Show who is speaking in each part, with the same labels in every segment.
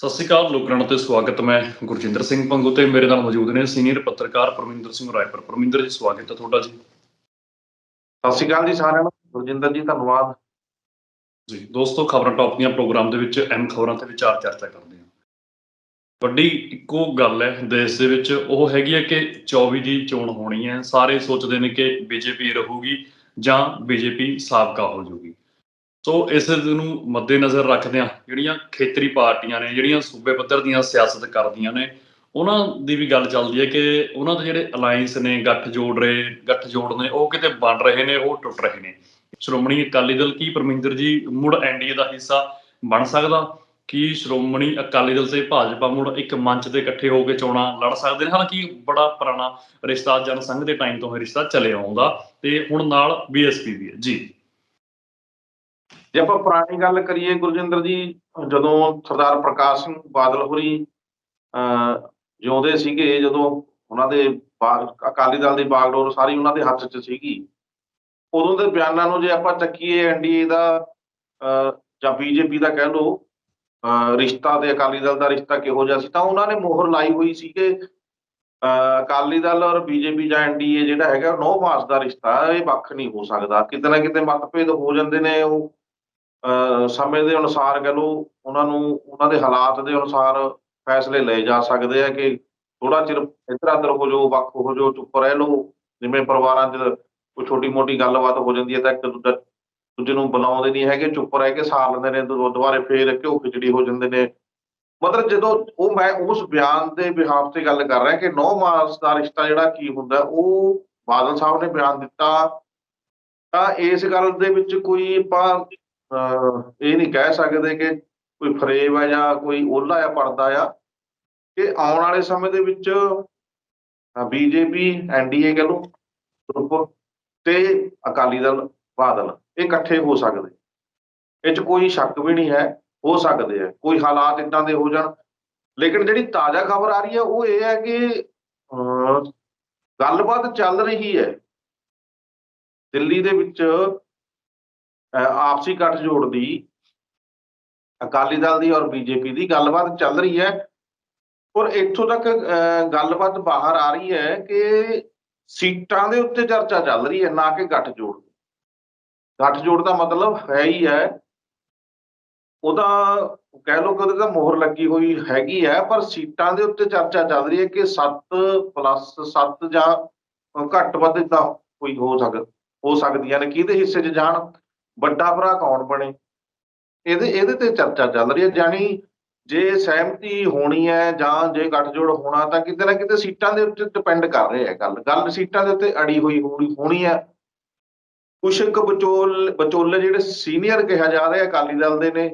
Speaker 1: ਸਤਿ ਸ਼੍ਰੀ ਅਕਾਲ ਲੋਕਰਣ ਤੇ ਸਵਾਗਤ ਮੈਂ ਗੁਰਜਿੰਦਰ ਸਿੰਘ ਪੰਗੂ ਤੇ ਮੇਰੇ ਨਾਲ ਮੌਜੂਦ ਨੇ ਸੀਨੀਅਰ ਪੱਤਰਕਾਰ ਪਰਮਿੰਦਰ ਸਿੰਘ ਰਾਏਪੁਰ। ਪਰਮਿੰਦਰ ਜੀ ਸਵਾਗਤ ਹੈ ਤੁਹਾਡਾ ਜੀ।
Speaker 2: ਸਤਿ ਸ਼੍ਰੀ ਅਕਾਲ ਜੀ ਸਾਰਿਆਂ ਨੂੰ। ਗੁਰਜਿੰਦਰ ਜੀ ਧੰਨਵਾਦ।
Speaker 1: ਜੀ ਦੋਸਤੋ ਖਬਰਾਂ ਟੌਪ ਦੀਆਂ ਪ੍ਰੋਗਰਾਮ ਦੇ ਵਿੱਚ ਅਹਿਮ ਖਬਰਾਂ ਤੇ ਵਿਚਾਰ ਚਰਚਾ ਕਰਦੇ ਹਾਂ। ਵੱਡੀ ਇੱਕੋ ਗੱਲ ਹੈ ਦੇਸ਼ ਦੇ ਵਿੱਚ ਉਹ ਹੈਗੀ ਹੈ ਕਿ 24 ਦੀ ਚੋਣ ਹੋਣੀ ਹੈ। ਸਾਰੇ ਸੋਚਦੇ ਨੇ ਕਿ ਬੀਜੇਪੀ ਰਹੂਗੀ ਜਾਂ ਬੀਜੇਪੀ ਸਾਬਕਾ ਹੋ ਜਾਊਗੀ। ਸੋ ਇਸ ਨੂੰ ਮੱਦੇਨਜ਼ਰ ਰੱਖਦਿਆਂ ਜਿਹੜੀਆਂ ਖੇਤਰੀ ਪਾਰਟੀਆਂ ਨੇ, ਜਿਹੜੀਆਂ ਸੂਬੇ ਪੱਧਰ ਦੀਆਂ ਸਿਆਸਤ ਕਰਦੀਆਂ ਨੇ, ਉਹਨਾਂ ਦੀ ਵੀ ਗੱਲ ਚੱਲਦੀ ਹੈ ਕਿ ਉਹਨਾਂ ਦੇ ਜਿਹੜੇ ਅਲਾਈਅੰਸ ਨੇ ਗੱਠ ਜੋੜ ਰਹੇ ਗੱਠ ਜੋੜ ਨੇ, ਉਹ ਕਿਤੇ ਬਣ ਰਹੇ ਨੇ, ਉਹ ਟੁੱਟ ਰਹੇ ਨੇ। ਸ਼੍ਰੋਮਣੀ ਅਕਾਲੀ ਦਲ ਕੀ ਪਰਮਿੰਦਰ ਜੀ, ਮੁੜ ਐਨਡੀਏ ਦਾ ਹਿੱਸਾ ਬਣ ਸਕਦਾ? ਕੀ ਸ਼੍ਰੋਮਣੀ ਅਕਾਲੀ ਦਲ ਤੇ ਭਾਜਪਾ ਮੁੜ ਇੱਕ ਮੰਚ ਤੇ ਇਕੱਠੇ ਹੋ ਕੇ ਚੋਣਾਂ ਲੜ ਸਕਦੇ ਨੇ? ਹਾਲਾਂਕਿ ਬੜਾ ਪੁਰਾਣਾ ਰਿਸ਼ਤਾ ਜਨ ਸੰਘ ਦੇ ਟਾਈਮ ਤੋਂ ਇਹ ਰਿਸ਼ਤਾ ਚੱਲੇ ਆਉਂਦਾ ਤੇ ਹੁਣ ਨਾਲ ਬੀਐਸਪੀ ਵੀ ਹੈ। ਜੀ।
Speaker 2: ਜੇ ਆਪਾਂ ਪੁਰਾਣੀ ਗੱਲ ਕਰੀਏ ਗੁਰਜਿੰਦਰ ਜੀ, ਜਦੋਂ ਸਰਦਾਰ ਪ੍ਰਕਾਸ਼ ਸਿੰਘ ਬਾਦਲ ਹੋਰੀ, ਅਹ, ਜਿਉਂਦੇ ਸੀਗੇ, ਜਦੋਂ ਉਹਨਾਂ ਦੇ ਬਾਗ, ਅਕਾਲੀ ਦਲ ਦੀ ਬਾਗਡੋਰ ਸਾਰੀ ਉਹਨਾਂ ਦੇ ਹੱਥ 'ਚ ਸੀਗੀ, ਉਦੋਂ ਦੇ ਬਿਆਨਾਂ ਨੂੰ ਜੇ ਆਪਾਂ ਚੱਕੀਏ ਐਨਡੀਏ ਦਾ ਜਾਂ ਬੀਜੇਪੀ ਦਾ ਕਹਿ ਲਓ, ਅਹ, ਰਿਸ਼ਤਾ ਤੇ ਅਕਾਲੀ ਦਲ ਦਾ ਰਿਸ਼ਤਾ ਕਿਹੋ ਜਿਹਾ ਸੀ, ਤਾਂ ਉਹਨਾਂ ਨੇ ਮੋਹਰ ਲਾਈ ਹੋਈ ਸੀ ਕਿ ਅਹ, ਅਕਾਲੀ ਦਲ ਔਰ ਬੀਜੇਪੀ ਜਾਂ ਐਨਡੀਏ ਜਿਹੜਾ ਹੈਗਾ, ਨੋ ਮਾਸ ਦਾ ਰਿਸ਼ਤਾ, ਇਹ ਵੱਖ ਨਹੀਂ ਹੋ ਸਕਦਾ, ਕਿਤੇ ਨਾ ਕਿਤੇ ਮਤਭੇਦ ਹੋ ਜਾਂਦੇ ਨੇ ਉਹ। ਸਮੇਂ ਦੇ ਅਨੁਸਾਰ ਕਹ ਲਓ, ਉਹਨਾਂ ਨੂੰ, ਉਹਨਾਂ ਦੇ ਹਾਲਾਤ ਦੇ ਅਨੁਸਾਰ ਫੈਸਲੇ ਲਏ ਜਾ ਸਕਦੇ ਆ ਕਿ ਥੋੜਾ ਚਿਰ ਇੱਧਰ ਉੱਧਰ ਹੋ ਜਾਓ ਵੱਖ ਹੋ ਜਾਓ ਚੁੱਪ ਰਹਿ ਲਓ। ਜਿਵੇਂ ਪਰਿਵਾਰਾਂ 'ਚ ਕੋਈ ਛੋਟੀ ਮੋਟੀ ਗੱਲਬਾਤ ਹੋ ਜਾਂਦੀ ਹੈ ਤਾਂ ਇੱਕ ਦੂਜਾ, ਦੂਜੇ ਨੂੰ ਬੁਲਾਉਂਦੇ ਨਹੀਂ ਹੈਗੇ, ਚੁੱਪ ਰਹਿ ਕੇ ਸਾਰ ਲੈਂਦੇ ਨੇ ਦੁਬਾਰੇ ਫੇਰ ਘਿਓ ਖਿਚੜੀ ਹੋ ਜਾਂਦੇ ਨੇ। ਮਤਲਬ ਜਦੋਂ ਉਹ ਮੈਂ ਉਸ ਬਿਆਨ ਦੇ ਬਿਹਾਫ ਤੇ ਗੱਲ ਕਰ ਰਿਹਾ ਕਿ ਨੌ ਮਾਰਚ ਦਾ ਰਿਸ਼ਤਾ ਜਿਹੜਾ ਕੀ ਹੁੰਦਾ, ਉਹ ਬਾਦਲ ਸਾਹਿਬ ਨੇ ਬਿਆਨ ਦਿੱਤਾ। ਤਾਂ ਇਸ ਗੱਲ ਦੇ ਵਿੱਚ ਕੋਈ ਆਪਾਂ ਇਹ ਨਹੀਂ ਕਹਿ ਸਕਦੇ ਕਿ ਕੋਈ ਫਰੇਬ ਹੈ ਜਾਂ ਕੋਈ ਓਲਾ ਆ ਪਰਦਾ ਆ ਕਿ ਆਉਣ ਵਾਲੇ ਸਮੇਂ ਦੇ ਵਿੱਚ ਬੀਜੇਪੀ ਐਨਡੀਏ ਕਹ ਲਓ ਗਰੁੱਪ ਤੇ ਅਕਾਲੀ ਦਲ ਬਾਦਲ ਇਹ ਇਕੱਠੇ ਹੋ ਸਕਦੇ ਇਹ 'ਚ ਕੋਈ ਸ਼ੱਕ ਵੀ ਨਹੀਂ ਹੈ ਹੋ ਸਕਦੇ ਆ ਕੋਈ ਹਾਲਾਤ ਇਦਾਂ ਦੇ ਹੋ ਜਾਣ। ਲੇਕਿਨ ਜਿਹੜੀ ਤਾਜ਼ਾ ਖਬਰ ਆ ਰਹੀ ਹੈ ਉਹ ਇਹ ਹੈ ਕਿ ਅਹ, ਗੱਲਬਾਤ ਚੱਲ ਰਹੀ ਹੈ। ਦਿੱਲੀ ਦੇ ਵਿੱਚ ਆਪਸੀ ਗੱਠਜੋੜ ਦੀ, ਅਕਾਲੀ ਦਲ ਦੀ ਔਰ ਬੀਜੇਪੀ ਦੀ ਗੱਲਬਾਤ ਚੱਲ ਰਹੀ ਹੈ। ਔਰ ਇੱਥੋਂ ਤੱਕ ਗੱਲਬਾਤ ਬਾਹਰ ਆ ਰਹੀ ਹੈ ਕਿ ਸੀਟਾਂ ਦੇ ਉੱਤੇ ਚਰਚਾ ਚੱਲ ਰਹੀ ਹੈ, ਨਾ ਕਿ ਗੱਠਜੋੜ ਦੀ। ਗੱਠਜੋੜ ਦਾ ਮਤਲਬ ਹੈ ਹੀ ਹੈ, ਉਹਦਾ ਕਹਿ ਲਓ ਕਿ ਉਹਦੇ ਤਾਂ ਮੋਹਰ ਲੱਗੀ ਹੋਈ ਹੈਗੀ ਹੈ, ਪਰ ਸੀਟਾਂ ਦੇ ਉੱਤੇ ਚਰਚਾ ਚੱਲ ਰਹੀ ਹੈ ਕਿ 7 ਪਲੱਸ 7 ਜਾਂ ਘੱਟ ਵੱਧ ਤਾਂ ਕੋਈ ਹੋ ਸਕ, ਹੋ ਸਕਦੀਆਂ ਨੇ, ਕਿਹਦੇ ਹਿੱਸੇ 'ਚ ਜਾਣ? ਵੱਡਾ ਭਰਾ ਕੌਣ ਬਣੇ? ਇਹਦੇ ਇਹਦੇ ਤੇ ਚਰਚਾ ਚੱਲ ਰਹੀ ਹੈ ਜਾਨੀ ਜੇ ਸਹਿਮਤੀ ਹੋਣੀ ਹੈ ਜਾਂ ਜੇ ਗੱਠਜੋੜ ਹੋਣਾ ਤਾਂ ਕਿਤੇ ਨਾ ਕਿਤੇ ਸੀਟਾਂ ਦੇ ਉੱਤੇ ਡਿਪੈਂਡ ਕਰ ਰਿਹਾ ਹੈ ਗੱਲ। ਗੱਲ ਸੀਟਾਂ ਦੇ ਉੱਤੇ ਅੜੀ ਹੋਈ ਹੋਣੀ ਹੋਣੀ ਹੈ। ਕੁਛ ਕੁ ਵਿਚੋਲ, ਵਿਚੋਲੇ ਜਿਹੜੇ ਸੀਨੀਅਰ ਕਿਹਾ ਜਾ ਰਿਹਾ, ਅਕਾਲੀ ਦਲ ਦੇ ਨੇ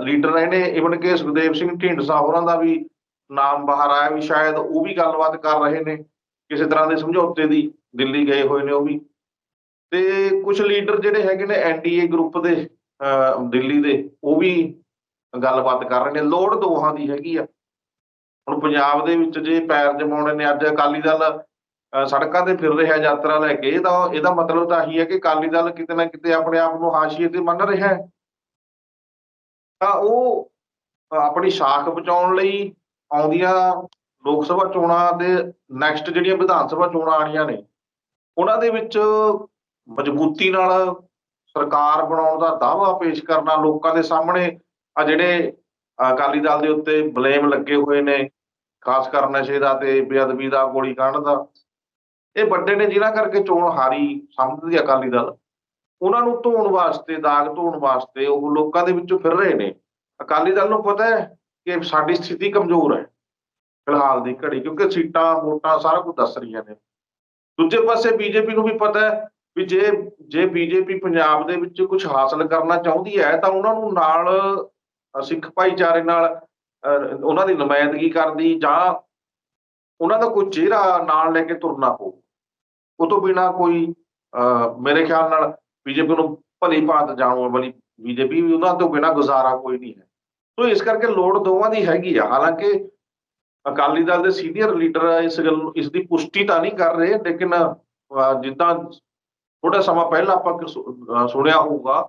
Speaker 2: ਲੀਡਰ ਰਹੇ ਨੇ ਇਵਨ ਕਿ ਸੁਖਦੇਵ ਸਿੰਘ ਢੀਂਡਸਾ ਹੋਰਾਂ ਦਾ ਵੀ ਨਾਮ ਬਾਹਰ ਆਇਆ ਵੀ ਸ਼ਾਇਦ ਉਹ ਵੀ ਗੱਲਬਾਤ ਕਰ ਰਹੇ ਨੇ, ਕਿਸੇ ਤਰ੍ਹਾਂ ਦੇ ਸਮਝੌਤੇ ਦੀ, ਦਿੱਲੀ ਗਏ ਹੋਏ ਨੇ ਉਹ ਵੀ। ਤੇ ਕੁਝ ਲੀਡਰ ਜਿਹੜੇ ਹੈਗੇ ਨੇ ਐਨਡੀਏ ਗਰੁੱਪ ਦੇ ਅਹ, ਦਿੱਲੀ ਦੇ ਉਹ ਵੀ ਗੱਲਬਾਤ ਕਰ ਰਹੇ ਨੇ। ਲੋੜ ਦੋਹਾਂ ਦੀ ਹੈਗੀ ਆ। ਹੁਣ ਪੰਜਾਬ ਦੇ ਵਿੱਚ ਜੇ ਪੈਰ ਜਮਾਉਣੇ ਨੇ ਅੱਜ ਅਕਾਲੀ ਦਲ ਸੜਕਾਂ ਤੇ ਫਿਰ ਰਿਹਾ ਯਾਤਰਾ ਲੈ ਕੇ ਤਾਂ ਇਹਦਾ ਮਤਲਬ ਤਾਂ ਇਹੀ ਹੈ ਕਿ ਅਕਾਲੀ ਦਲ ਕਿਤੇ ਨਾ ਕਿਤੇ ਆਪਣੇ ਆਪ ਨੂੰ ਹਾਸ਼ੀਏ ਤੇ ਮੰਨ ਰਿਹਾ ਹੈ। ਤਾਂ ਉਹ ਆਪਣੀ ਸ਼ਾਖ ਬਚਾਉਣ ਲਈ ਆਉਂਦੀਆਂ ਲੋਕ ਸਭਾ ਚੋਣਾਂ ਦੇ ਨੈਕਸਟ ਜਿਹੜੀਆਂ ਵਿਧਾਨ ਸਭਾ ਚੋਣਾਂ ਆਣੀਆਂ ਨੇ ਉਹਨਾਂ ਦੇ ਵਿੱਚ ਮਜ਼ਬੂਤੀ ਨਾਲ ਸਰਕਾਰ ਬਣਾਉਣ ਦਾ ਦਾਅਵਾ ਪੇਸ਼ ਕਰਨਾ ਲੋਕਾਂ ਦੇ ਸਾਹਮਣੇ ਆ ਜਿਹੜੇ ਅਕਾਲੀ ਦਲ ਦੇ ਉੱਤੇ ਬਲੇਮ ਲੱਗੇ ਹੋਏ ਨੇ, ਖਾਸ ਕਰ ਨਸ਼ੇ ਦਾ ਤੇ ਬੇਅਦਬੀ ਦਾ, ਗੋਲੀ ਕਾਂਡ ਦਾ, ਇਹ ਵੱਡੇ ਨੇ ਜਿਨ੍ਹਾਂ ਕਰਕੇ ਚੋਣ ਹਾਰੀ ਸਮਝਦੀ ਅਕਾਲੀ ਦਲ। ਉਹਨਾਂ ਨੂੰ ਧੋਣ ਵਾਸਤੇ, ਦਾਗ ਧੋਣ ਵਾਸਤੇ ਉਹ ਲੋਕਾਂ ਦੇ ਵਿੱਚੋਂ ਫਿਰ ਰਹੇ ਨੇ। ਅਕਾਲੀ ਦਲ ਨੂੰ ਪਤਾ ਹੈ ਕਿ ਸਾਡੀ ਸਥਿਤੀ ਕਮਜ਼ੋਰ ਹੈ, ਫਿਲਹਾਲ ਦੀ ਘੜੀ, ਕਿਉਂਕਿ ਸੀਟਾਂ, ਵੋਟਾਂ ਸਾਰਾ ਕੁਝ ਦੱਸ ਰਹੀਆਂ ਨੇ। ਦੂਜੇ ਪਾਸੇ ਬੀਜੇਪੀ ਨੂੰ ਵੀ ਪਤਾ ਹੈ ਵੀ ਜੇ ਜੇ ਬੀਜੇਪੀ ਪੰਜਾਬ ਦੇ ਵਿੱਚ ਕੁਝ ਹਾਸਲ ਕਰਨਾ ਚਾਹੁੰਦੀ ਹੈ ਤਾਂ ਉਹਨਾਂ ਨੂੰ ਨਾਲ ਸਿੱਖ ਭਾਈਚਾਰੇ ਨਾਲ ਉਹਨਾਂ ਦੀ ਨੁਮਾਇੰਦਗੀ ਕਰਦੀ ਜਾਂ ਉਹਨਾਂ ਦਾ ਕੋਈ ਚਿਹਰਾ ਨਾਲ ਲੈ ਕੇ ਤੁਰਨਾ ਪਊ। ਉਹ ਤੋਂ ਬਿਨਾ ਕੋਈ ਅ, ਮੇਰੇ ਖਿਆਲ ਨਾਲ ਬੀਜੇਪੀ ਨੂੰ ਭਲੀ ਭਾਂਤ ਜਾਣੂ ਵਾਲੀ ਬੀਜੇਪੀ ਵੀ ਉਹਨਾਂ ਤੋਂ ਬਿਨਾ ਗੁਜ਼ਾਰਾ ਕੋਈ ਨਹੀਂ ਹੈ। ਸੋ ਇਸ ਕਰਕੇ ਲੋੜ ਦੋਵਾਂ ਦੀ ਹੈਗੀ ਆ। ਹਾਲਾਂਕਿ ਅਕਾਲੀ ਦਲ ਦੇ ਸੀਨੀਅਰ ਲੀਡਰ ਇਸ ਗੱਲ ਇਸ ਦੀ ਪੁਸ਼ਟੀ ਤਾਂ ਨਹੀਂ ਕਰ ਰਹੇ ਲੇਕਿਨ ਜਿੱਦਾਂ ਥੋੜਾ ਸਮਾਂ ਪਹਿਲਾਂ ਆਪਾਂ ਸੁਣਿਆ ਹੋਊਗਾ।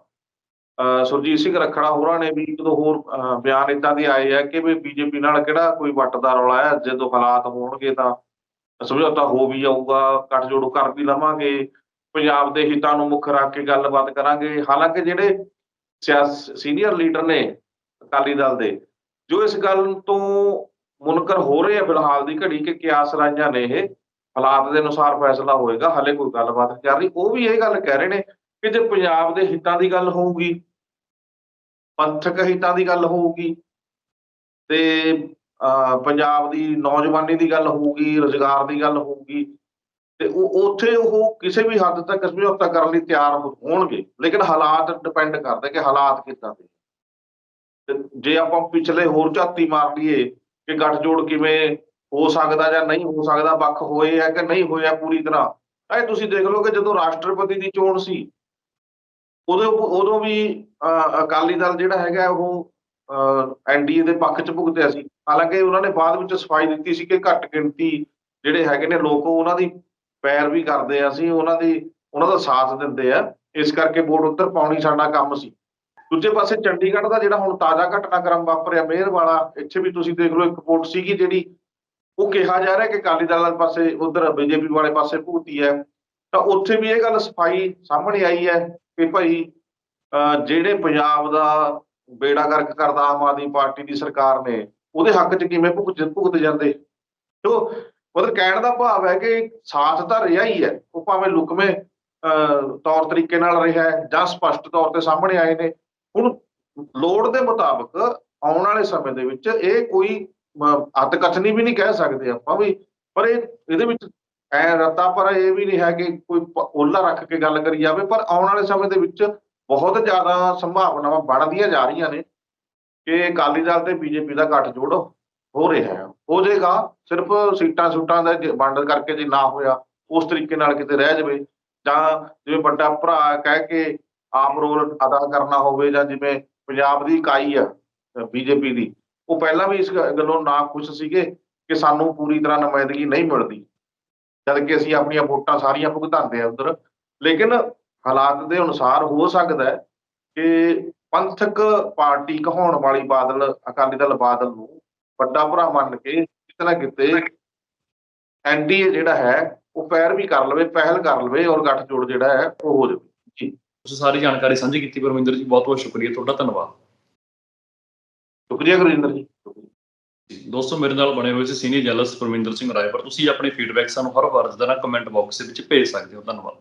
Speaker 2: ਅਹ ਸੁਰਜੀਤ ਸਿੰਘ ਰੱਖੜਾ ਹੋਰਾਂ ਨੇ ਵੀ ਜਦੋਂ ਹੋਰ ਬਿਆਨ ਏਦਾਂ ਦੇ ਆਏ ਆ ਕਿ ਵੀ ਬੀਜੇਪੀ ਨਾਲ ਕਿਹੜਾ ਕੋਈ ਵੱਟ ਦਾ ਰੌਲਾ ਹੈ ਜਦੋਂ ਹਾਲਾਤ ਹੋਣਗੇ ਤਾਂ ਸਮਝੌਤਾ ਹੋ ਵੀ ਜਾਊਗਾ ਗੱਠਜੋੜ ਕਰ ਵੀ ਲਵਾਂਗੇ, ਪੰਜਾਬ ਦੇ ਹਿੱਤਾਂ ਨੂੰ ਮੁੱਖ ਰੱਖ ਕੇ ਗੱਲਬਾਤ ਕਰਾਂਗੇ। ਹਾਲਾਂਕਿ ਜਿਹੜੇ ਸਿਆਸ, ਸੀਨੀਅਰ ਲੀਡਰ ਨੇ ਅਕਾਲੀ ਦਲ ਦੇ, ਜੋ ਇਸ ਗੱਲ ਤੋਂ ਮੁਨਕਰ ਹੋ ਰਹੇ ਆ ਫਿਲਹਾਲ ਦੀ ਘੜੀ ਕਿ ਕਿਆਸ ਰਾਜਾਂ ਨੇ ਇਹ ਹਾਲਾਤ ਦੇ ਅਨੁਸਾਰ ਫੈਸਲਾ ਹੋਏਗਾ, ਹਾਲੇ ਕੋਈ ਗੱਲਬਾਤ ਨਹੀਂ ਚੱਲ ਰਹੀ। ਉਹ ਵੀ ਇਹ ਗੱਲ ਕਹਿ ਰਹੇ ਨੇ ਕਿ ਜੇ ਪੰਜਾਬ ਦੇ ਹਿੱਤਾਂ ਦੀ ਗੱਲ ਹੋਊਗੀ, ਪੰਥਕ ਹਿੱਤਾਂ ਦੀ ਗੱਲ ਹੋਊਗੀ, ਤੇ ਪੰਜਾਬ ਦੀ ਨੌਜਵਾਨੀ ਦੀ ਗੱਲ ਹੋਊਗੀ, ਰੁਜ਼ਗਾਰ ਦੀ ਗੱਲ ਹੋਊਗੀ, ਤੇ ਉਹ ਉੱਥੇ ਉਹ ਕਿਸੇ ਵੀ ਹੱਦ ਤੱਕ ਸਮਝੌਤਾ ਕਰਨ ਲਈ ਤਿਆਰ ਹੋਣਗੇ। ਲੇਕਿਨ ਹਾਲਾਤ ਡਿਪੈਂਡ ਕਰਦੇ ਕਿ ਹਾਲਾਤ ਕਿੱਦਾਂ ਦੇ ਤੇ ਜੇ ਆਪਾਂ ਪਿਛਲੇ ਹੋਰ ਝਾਤੀ ਮਾਰ ਲਈਏ ਕਿ ਗੱਠਜੋੜ ਕਿਵੇਂ ਹੋ ਸਕਦਾ ਜਾਂ ਨਹੀਂ ਹੋ ਸਕਦਾ ਵੱਖ ਹੋਏ ਹੈ ਕਿ ਨਹੀਂ ਹੋਇਆ ਪੂਰੀ ਤਰ੍ਹਾਂ। ਇਹ ਤੁਸੀਂ ਦੇਖ ਲਓ ਕਿ ਜਦੋਂ ਰਾਸ਼ਟਰਪਤੀ ਦੀ ਚੋਣ ਸੀ ਉਦੋਂ ਉਦੋਂ ਵੀ ਅਹ, ਅਕਾਲੀ ਦਲ ਜਿਹੜਾ ਹੈਗਾ ਉਹ ਐਨਡੀਏ ਦੇ ਪੱਖ 'ਚ ਭੁਗਤਿਆ ਸੀ। ਹਾਲਾਂਕਿ ਉਹਨਾਂ ਨੇ ਬਾਅਦ ਵਿੱਚ ਸਫ਼ਾਈ ਦਿੱਤੀ ਸੀ ਕਿ ਘੱਟ ਗਿਣਤੀ ਜਿਹੜੇ ਹੈਗੇ ਨੇ ਲੋਕ ਉਹਨਾਂ ਦੀ ਪੈਰ ਵੀ ਕਰਦੇ ਆ ਅਸੀਂ ਉਹਨਾਂ ਦੀ ਉਹਨਾਂ ਦਾ ਸਾਥ ਦਿੰਦੇ ਆ। ਇਸ ਕਰਕੇ ਵੋਟ ਉੱਧਰ ਪਾਉਣੀ ਸਾਡਾ ਕੰਮ ਸੀ। ਦੂਜੇ ਪਾਸੇ ਚੰਡੀਗੜ੍ਹ ਦਾ ਜਿਹੜਾ ਹੁਣ ਤਾਜ਼ਾ ਘਟਨਾਕ੍ਰਮ ਵਾਪਰਿਆ ਮੇਅਰ ਵਾਲਾ ਇੱਥੇ ਵੀ ਤੁਸੀਂ ਦੇਖ ਲਓ ਇੱਕ ਵੋਟ ਸੀਗੀ ਜਿਹੜੀ ਉਹ ਕਿਹਾ ਜਾ ਰਿਹਾ ਕਿ ਅਕਾਲੀ ਦਲ ਵਾਲੇ ਪਾਸੇ, ਉਧਰ ਬੀਜੇਪੀ ਵਾਲੇ ਪਾਸੇ ਭੁਗਤੀ ਹੈ। ਤਾਂ ਉੱਥੇ ਵੀ ਇਹ ਗੱਲ ਸਫ਼ਾਈ ਸਾਹਮਣੇ ਆਈ ਹੈ ਕਿ ਭਾਈ ਜਿਹੜੇ ਪੰਜਾਬ ਦਾ ਬੇੜਾ ਗਰਕ ਕਰਦਾ ਆਮ ਆਦਮੀ ਪਾਰਟੀ ਦੀ ਸਰਕਾਰ ਨੇ, ਉਹਦੇ ਹੱਕ 'ਚ ਕਿਵੇਂ ਭੁਗਤ ਭੁਗਤ ਜਾਂਦੇ? ਤੋ ਮਤਲਬ ਕਹਿਣ ਦਾ ਭਾਵ ਹੈ ਕਿ ਸਾਥ ਤਾਂ ਰਿਹਾ ਹੀ ਹੈ। ਉਹ ਭਾਵੇਂ ਲੁਕਵੇਂ, ਅਹ ਤੌਰ ਤਰੀਕੇ ਨਾਲ ਰਿਹਾ ਹੈ ਜਾਂ ਸਪਸ਼ਟ ਤੌਰ ਤੇ ਸਾਹਮਣੇ ਆਏ ਨੇ। ਹੁਣ ਲੋੜ ਦੇ ਮੁਤਾਬਕ ਆਉਣ ਵਾਲੇ ਸਮੇਂ ਦੇ ਵਿੱਚ ਇਹ ਕੋਈ ਅਤ ਕਥਨੀ ਵੀ ਨਹੀਂ ਕਹਿ ਸਕਦੇ ਆਪਾਂ ਵੀ, ਪਰ ਇਹ, ਇਹਦੇ ਵਿੱਚ ਐ ਰਤਾ, ਪਰ ਇਹ ਵੀ ਨਹੀਂ ਹੈ ਕਿ ਕੋਈ ਓਲਾ ਰੱਖ ਕੇ ਗੱਲ ਕਰੀ ਜਾਵੇ, ਪਰ ਆਉਣ ਵਾਲੇ ਸਮੇਂ ਦੇ ਵਿੱਚ ਬਹੁਤ ਜ਼ਿਆਦਾ ਸੰਭਾਵਨਾਵਾਂ ਬਣਦੀਆਂ ਜਾ ਰਹੀਆਂ ਨੇ ਕਿ ਅਕਾਲੀ ਦਲ ਤੇ ਬੀਜੇਪੀ ਦਾ ਘੱਟ ਜੋੜ ਹੋ ਰਿਹਾ ਹੈ। ਹੋ ਜਾਏਗਾ, ਸਿਰਫ ਸੀਟਾਂ ਸੂਟਾਂ ਦਾ ਜੇ ਵੰਡ ਕਰਕੇ ਜੇ ਨਾ ਹੋਇਆ, ਉਸ ਤਰੀਕੇ ਨਾਲ ਕਿਤੇ ਰਹਿ ਜਾਵੇ, ਜਾਂ ਜਿਵੇਂ ਵੱਡਾ ਭਰਾ ਕਹਿ ਕੇ ਆਪ ਰੋਲ ਅਦਾ ਕਰਨਾ ਹੋਵੇ, ਜਾਂ ਜਿਵੇਂ ਪੰਜਾਬ ਦੀ ਇਕਾਈ ਆ, ਬੀਜੇਪੀ ਦੀ ਉਹ ਪਹਿਲਾਂ ਵੀ ਇਸ ਗੱਲੋਂ ਨਾ ਖੁਸ਼ ਸੀਗੇ ਕਿ ਸਾਨੂੰ ਪੂਰੀ ਤਰ੍ਹਾਂ ਨੁਮਾਇੰਦਗੀ ਨਹੀਂ ਮਿਲਦੀ। ਜਦ ਕਿ ਅਸੀਂ ਆਪਣੀਆਂ ਵੋਟਾਂ ਸਾਰੀਆਂ ਭੁਗਤਾਉਂਦੇ ਆ ਉਧਰ। ਲੇਕਿਨ ਹਾਲਾਤ ਦੇ ਅਨੁਸਾਰ ਹੋ ਸਕਦਾ ਕਿ ਪੰਥਕ ਪਾਰਟੀ ਕਹਾਉਣ ਵਾਲੀ ਬਾਦਲ, ਅਕਾਲੀ ਦਲ ਬਾਦਲ ਨੂੰ ਵੱਡਾ ਭਰਾ ਮੰਨ ਕੇ ਕਿਤੇ ਨਾ ਕਿਤੇ ਐਨਡੀਏ ਜਿਹੜਾ ਹੈ, ਉਹ ਪੈਰ ਵੀ ਕਰ ਲਵੇ, ਪਹਿਲ ਕਰ ਲਵੇ ਔਰ ਗੱਠਜੋੜ ਜਿਹੜਾ ਹੈ, ਉਹ ਹੋ ਜਾਵੇ। ਜੀ।
Speaker 1: ਤੁਸੀਂ ਸਾਰੀ ਜਾਣਕਾਰੀ ਸਾਂਝੀ ਕੀਤੀ, ਪਰਮਿੰਦਰ ਜੀ ਬਹੁਤ ਬਹੁਤ ਸ਼ੁਕਰੀਆ। ਤੁਹਾਡਾ ਧੰਨਵਾਦ।
Speaker 2: ਸ਼ੁਕਰੀਆ ਗੁਰਜਿੰਦਰ
Speaker 1: ਜੀ। ਦੋਸਤੋ, ਮੇਰੇ ਨਾਲ ਬਣੇ ਹੋਏ ਸੀ ਸੀਨੀਅਰ ਜਰਨਲਿਸਟ ਪਰਮਿੰਦਰ ਸਿੰਘ ਰਾਏਪੁਰ ਤੁਸੀਂ ਆਪਣੇ ਫੀਡਬੈਕ ਸਾਨੂੰ ਹਰ ਵਾਰ ਦਾ ਨਾ ਕਮੈਂਟ ਬਾਕਸ ਦੇ ਵਿੱਚ ਭੇਜ ਸਕਦੇ ਹੋ। ਧੰਨਵਾਦ।